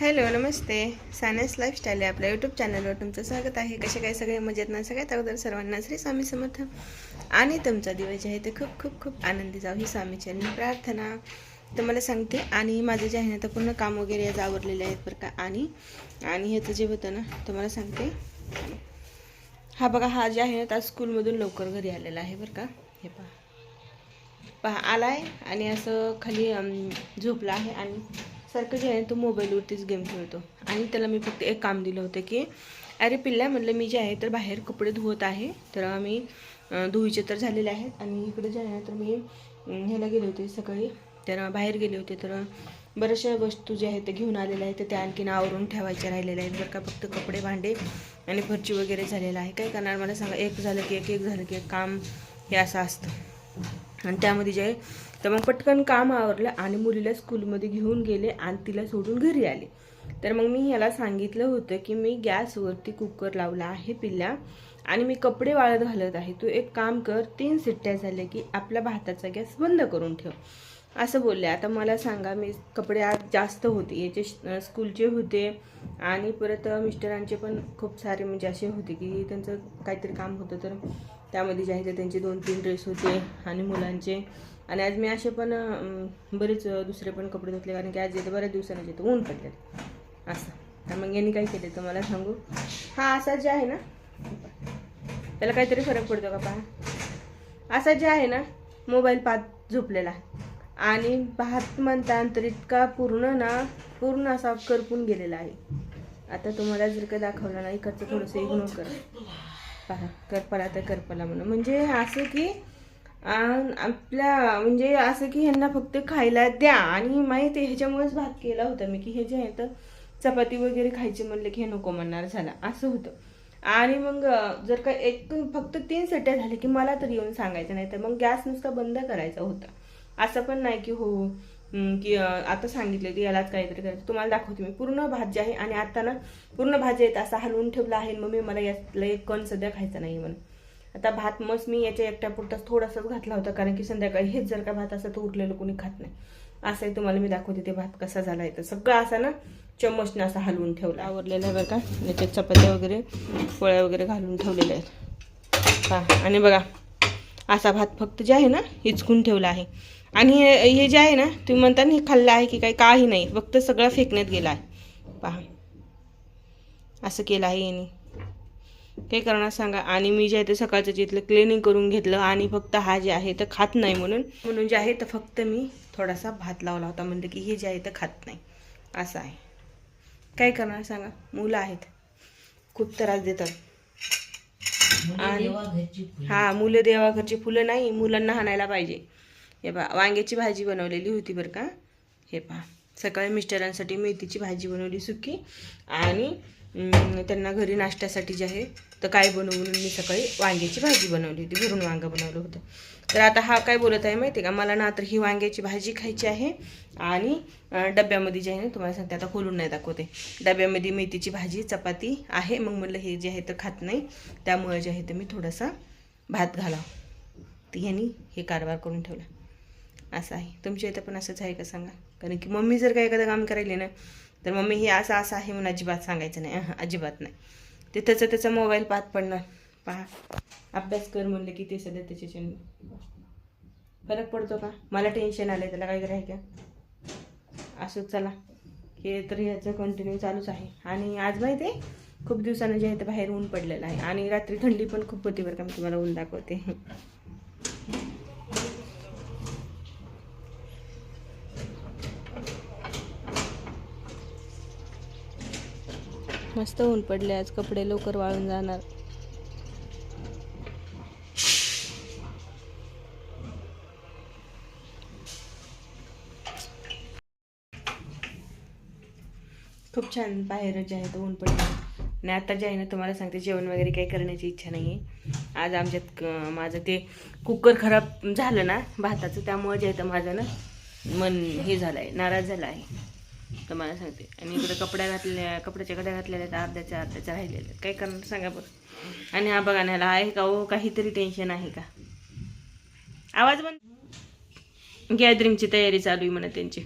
Hello नमस्ते. Science lifestyle आहे आपल्या यूट्यूब चॅनलवर तुमचं स्वागत आहे. कसे काय सगळे मजेत ना? सगळ्यात अगोदर सर्वांना श्री स्वामी समर्थ. आणि तुमचा दिवस जे आहे ते खूप खूप खूप आनंदी जाऊ ही स्वामीची प्रार्थना तर मला सांगते. आणि माझं जे आहे ना तर पूर्ण काम वगैरे आज आवरलेले आहेत बरं का? आणि आणि ह्याचं जे होतं ना तुम्हाला सांगते. हा बघा हा जे आहे ना तर आज स्कूलमधून लवकर घरी आलेला आहे बरं का? हे पहा. पहा आला आहे आणि असं खाली झोपला आहे आणि सारखं जे आहे तो मोबाईलवरतीच गेम खेळतो. आणि त्याला मी फक्त एक काम दिलं होतं की अरे पिल्ला म्हटलं मी जे आहे तर बाहेर कपडे धुवत आहे. तर मी अं, धुवीचे तर झालेले आहेत. आणि इकडे जे आहे तर मी ह्याला गेले होते सकाळी. तर बाहेर गेले होते. तर बऱ्याचशा वस्तू ज्या आहेत त्या घेऊन आलेल्या आहेत. तर त्या आणखीन आवरून ठेवायच्या राहिलेल्या आहेत. बरं का फक्त कपडे भांडे आणि फरची वगैरे झालेलं आहे. काय करणार? मला सांगा एक झालं की एक एक झालं की एक काम हे असं असतं. आणि त्यामध्ये जे तर मग पटकन काम आवरलं आणि मुलीला स्कूलमध्ये घेऊन गेले आणि तिला सोडून घरी आले. तर मग मी ह्याला सांगितलं होतं की मी गॅसवरती कुकर लावला आहे पिल्ला आणि मी कपडे वाळत घालत आहे. तू एक काम कर तीन सिट्ट्या झाल्या की आपल्या भाताचा गॅस बंद करून ठेव. असं बोलले. आता मला सांगा मी कपडे आज जास्त होते. याचे स्कूलचे होते आणि परत मिस्टरांचे पण खूप सारे म्हणजे असे होते की त्यांचं काहीतरी काम होतं तर त्यामध्ये जे आहे ते त्यांचे दोन तीन ड्रेस होते आणि मुलांचे. आणि आज मी असे पण बरेच दुसरे पण कपडे धुतले कारण की आज येते बऱ्याच दिवसांना येतं ऊन पडले असं. तर मग यांनी काय केलं तर मला सांगू? हा असा जे आहे ना त्याला काहीतरी फरक पडतो का पहा. असा जे आहे ना मोबाईल पाहत झोपलेला. आणि पाहत म्हणता तर इतका पूर्ण ना पूर्ण असा करपून गेलेला आहे. आता तुम्हाला जर का दाखवला ना इकडचं थोडंसं इग्नोर करा. पहा करपला तर करपला म्हणून. म्हणजे असं की आपल्या म्हणजे असं की ह्यांना फक्त खायला द्या. आणि माहीत आहे ह्याच्यामुळेच भात केला होता मी की हे जे आहे तर चपाती वगैरे खायची म्हणलं की हे नको म्हणणार झाला. असं होतं. आणि मग जर का एक फक्त तीन सट्ट्या झाल्या की मला तर येऊन सांगायचं नाही तर मग गॅस नुसता बंद करायचा होता. असं पण नाही की हो की आता सांगितलं की यालाच काहीतरी करायचं. तुम्हाला दाखवते मी. पूर्ण भात जे आहे आणि आता ना पूर्ण भाजी आहेत असा हलवून ठेवला आहे मग मी मला यातला एक कण सध्या खायचा नाही म्हणून आता भात मस्त मी याच्या एकट्या पुरताच थोडासाच घातला होता कारण की संध्याकाळी हेच जर का भात असं तर उरलेलं कोणी खात नाही. असंही तुम्हाला मी दाखवते ते भात कसा झाला आहे. तर सगळं असा ना चम्मचनं असा हलवून ठेवला आवरलेला आहे बरं का? याच्यात चपात्या वगैरे पोळ्या वगैरे घालून ठेवलेल्या आहेत. हा आणि बघा असा भात फक्त जे आहे ना हिचकून ठेवला आहे. आणि हे हे जे आहे ना तुम्ही म्हणता ना हे खाल्लं आहे की काही काही नाही. फक्त सगळं फेकण्यात गेलं आहे. पहा. असं केलं आहे यांनी. काय करणार सांगा? आणि मी जे आहे ते सकाळचं जिथलं क्लिनिंग करून घेतलं आणि फक्त हा जे आहे तर खात नाही म्हणून. म्हणून जे आहे तर फक्त मी थोडासा भात लावला होता. म्हणजे की हे जे आहे तर खात नाही. असं आहे. काय करणार सांगा? मुलं आहेत. खूप त्रास देतात. आणि हा मुलं देवाघरची फुलं नाही. मुलांना हाणायला पाहिजे. हे पहा वांग्याची भाजी बनवलेली होती बरं का? हे पहा सकाळी मिस्टरांसाठी मेथीची भाजी बनवली सुकी आणि त्यांना घरी नाश्त्यासाठी जे आहे तर काय बनवून मी सकाळी वांग्याची भाजी बनवली होती भरून वांगं बनवलं होतं. तर आता हा काय बोलत आहे माहिती आहे का? मला ना तर ही वांग्याची भाजी खायची आहे आणि डब्यामध्ये जे आहे ना तुम्हाला सांगते आता खोलून नाही दाखवते. डब्यामध्ये मेथीची भाजी चपाती आहे मग म्हणलं हे जे आहे तर खात नाही. त्यामुळे जे आहे तर मी थोडासा भात घालावं. तर ह्यांनी हे कारभार करून ठेवला. असं आहे. तुमच्या इथं पण असंच आहे का सांगा? कारण की मम्मी जर का एखादं काम करायली ना तर मम्मी हे असं असं आहे म्हणून अजिबात सांगायचं नाही. हां अजिबात नाही. ते त्याचं त्याचा मोबाईल पाहत पडणार. पहा. अभ्यास कर म्हणलं की ते सध्या त्याचे फरक पडतो का? मला टेन्शन आलं त्याला काय करायचं का? असं चला. हे तर ह्याचं कंटिन्यू चालूच आहे. आणि आज माहिती आहे खूप दिवसानं जे आहे ते बाहेर ऊन पडलेलं आहे. आणि रात्री थंडी पण खूप होती बरं का मी तुम्हाला ऊन दाखवते. मस्त ऊन पडले आज कपडे लवकर वाळून जाणार. खूप छान बाहेर जे आहे तो ऊन पडलं आणि आता जे आहे ना तुम्हाला सांगते जेवण वगैरे काही करण्याची इच्छा नाही आहे आज आमच्यात माझं ते कुकर खराब झालं ना भाताचं त्यामुळे जे आहे तर माझं ना मन हे झालं आहे नाराज झालं आहे. तर मला सांगते. आणि इकडे कपड्या घातलेल्या कपड्याच्या कड्या घातलेल्या आहेत अर्ध्याच्या अर्ध्याच्या राहिलेल्या काय करणार सांगा बरं. आणि हा बघा ना ह्याला आहे का हो काहीतरी टेन्शन आहे का? आवाज बंद. गॅदरिंगची तयारी चालू आहे म्हणा त्यांची.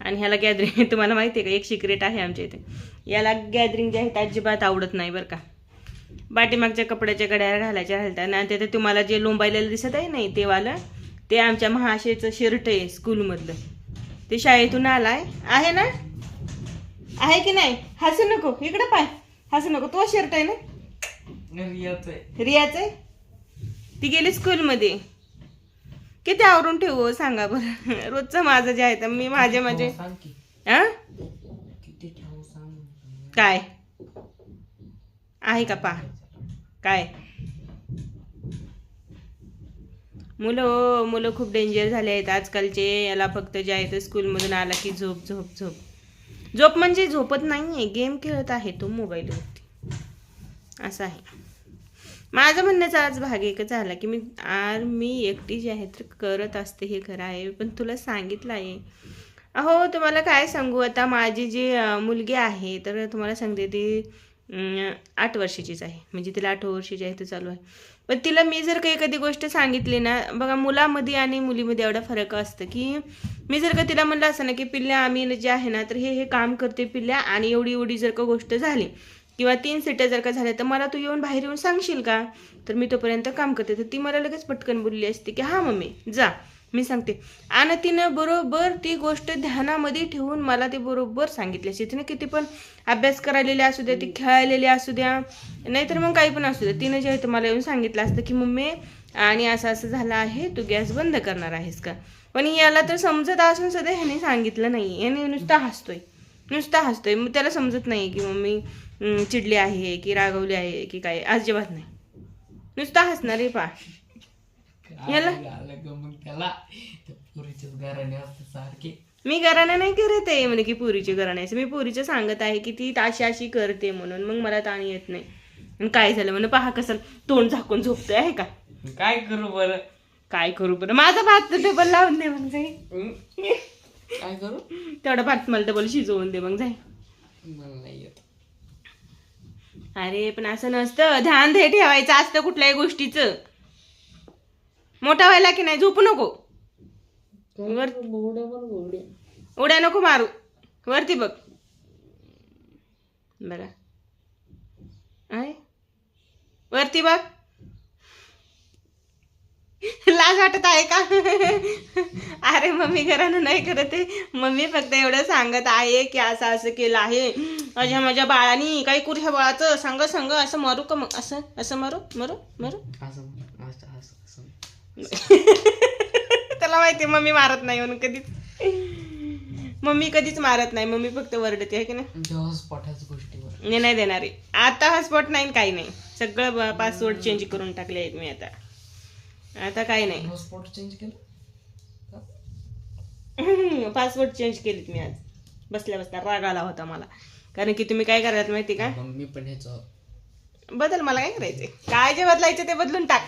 आणि ह्याला गॅदरिंग तुम्हाला माहिती आहे का एक सिक्रेट आहे आमच्या इथे. याला गॅदरिंग जे आहे ते अजिबात आवडत नाही बरं का. बाटीमागच्या कपड्याच्या गड्या घालायच्या घालतात आणि तिथे तुम्हाला जे लोंबायलेलं दिसत आहे नाही ते वालं ते आमच्या महाशयचं शर्ट आहे स्कूलमधलं ते शाळेतून आलाय. आहे ना? आहे की नाही? हसू नको. इकडं पाय. हसू नको. तो शर्ट आहे ना? रियाच आहे. ती गेली स्कूलमध्ये किती आवरून ठेवू हो, सांगा बरं. रोजचं माझं जे आहे तर मी माझे माझे? काय? आहे का पा? काय? मुलं हो, मुलं खूप डेंजर झाले आहेत आजकालचे. याला फक्त जे आहे ते स्कूलमधून आला की झोप झोप झोप. झोप म्हणजे झोपत नाही आहे गेम खेळत आहे तो मोबाईलवरती. असं आहे. माझं म्हणण्याचा आज भाग एकच झाला की मी आर मी एकटी जी आहे तर करत असते हे खरं आहे. पण तुला सांगितलं आहे. अहो तुम्हाला काय सांगू? आता माझी जी मुलगी आहे तर तुम्हाला सांगते ती आठ वर्षाचीच आहे. म्हणजे तिला आठ वर्षाची आहे तर चालू आहे. पण तिला मी जर काही एखादी गोष्ट सांगितली ना बघा मुलामध्ये आणि मुलीमध्ये एवढा फरक असतं की मी जर का तिला म्हणलं असं ना की पिल्ल्या आम्ही जे आहे ना तर हे हे काम करते पिल्ल्या आणि एवढी एवढी जर का गोष्ट झाली किंवा तीन सिट्या जर का झाल्या तर मला तू येऊन बाहेर येऊन सांगशील का? तर मी तोपर्यंत काम करते. तर ती मला लगेच पटकन बोलली असते की हां मम्मी जा. मी सांगते. आणि तिनं बरोबर ती गोष्ट ध्यानामध्ये ठेवून मला ते बरोबर सांगितली. असते तिने किती पण अभ्यास करायलेले असू द्या ती खेळायलेली असू द्या नाहीतर मग काही पण असू द्या. तिनं जे आहे मला येऊन सांगितलं असतं की मम्मी आणि असं असं झालं आहे तू गॅस बंद करणार आहेस का? पण याला तर समजत असून सुद्धा ह्याने सांगितलं नाही. याने नुसता हसतोय. नुसता हसतोय. मग त्याला समजत नाही की मम्मी चिडली आहे की रागवली आहे की काय? अजिबात नाही. नुसता हसणार आहे पा याला? मग त्याला त्या पुरीच्याच घराने असते सारखे मी घराणं नाही करत आहे म्हणे की पुरीची घराणे मी पुरीचं सांगत आहे की ती अशी अशी करते म्हणून मग मला ताण येत नाही आणि काय झालं म्हणून पहा कसं तोंड झाकून झोपतोय आहे का काय करू बरं काय करू बरं माझा भात टेबल लावून दे मग जाई हं? काय करू तेवढा भात मला टेबल शिजवून दे मग जाई मला नाही येत अरे पण असं नसतं ध्यान दे ठेवायचं असतं कुठल्याही गोष्टीचं मोठा व्हायला की नाही? झोपू नको. वर उड्या नको मारू. वरती बघ. बघा. आहे? वरती बघ. लाज वाटत आहे का? अरे मम्मी घरानं नाही करत आहे. मम्मी फक्त एवढं सांगत आहे की असं असं केलं आहे. माझ्या माझ्या बाळानी काही कुठ्या बाळाचं सांग सांग असं मारू का मग? असं असं मारू मारू मारू. त्याला माहिती मम्मी मारत नाही म्हणून कधीच. मम्मी कधीच मारत नाही मम्मी फक्त वरडते आहे की नाही? गोष्टीवर. मी नाही देणार आता हॉटस्पॉट नाही काही नाही. सगळं पासवर्ड चेंज करून टाकले आहेत मी आता. आता काही नाही. स्पॉट चेंज केलं? पासवर्ड चेंज केलीत मी आज. बसल्या बसल्या राग आला होता मला. कारण की तुम्ही काय करायला माहिती का? मी पण ह्याचं बदल मला काय करायचंय? काय जे बदलायचं ते बदलून टाक.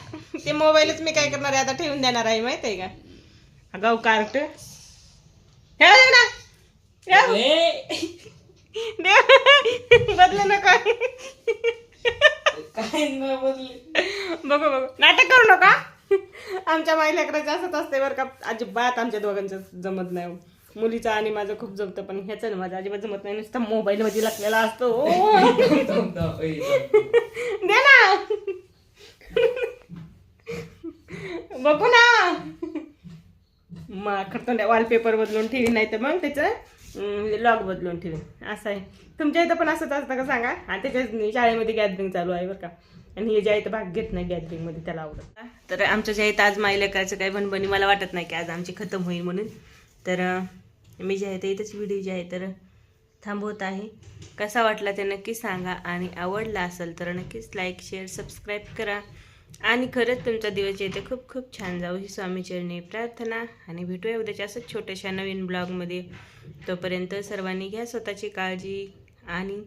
ते मोबाईलच मी काय करणार आहे आता ठेवून देणार आहे माहिती आहे का अगाऊ कार्ट. ठेव ना. ठेव. दे. बदलू नका. काय नाही बदले? बघू बघू. नाटक करू नका. आमच्या माईलेकरांचं असंच असते बरं का. अजिबात आमच्या दोघांचं जमत नाही हो. मुलीचं आणि माझं खूप जमतं पण ह्याचं ना माझं अजिबात जमत नाही. नुसतं मोबाईल मध्ये लागलेला असतो ओ. दे ना बघू ना. मग खरं वॉलपेपर बदलून ठेवी नाही तर मग त्याचं लॉक बदलून ठेवी. असं आहे. तुमच्या इथं पण असंच असतं का सांगा? आणि त्याच्या शाळेमध्ये गॅदरिंग चालू आहे बरं का. आणि हे ज्या इथं भाग घेत नाही गॅदरिंगमध्ये त्याला आवडत तर आमच्या ज्या इथं आज माईला करायचं काही बनबणी मला वाटत नाही की आज आमची खतम होईल म्हणून. तर मी जे आहे ते इथंच व्हिडिओ जे आहे तर थांबवत आहे. कसा वाटला ते नक्की सांगा. आणि आवडला असेल तर नक्कीच लाईक शेअर सबस्क्राईब करा. आणि खरंच तुमचा दिवस येते खूप खूप छान जाऊ ही स्वामीचरणी प्रार्थना आणि भेटूया उद्याच्या असंच छोट्याशा नवीन ब्लॉगमध्ये. तोपर्यंत सर्वांनी घ्या स्वतःची काळजी आणि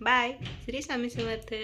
बाय श्री स्वामी समर्थ.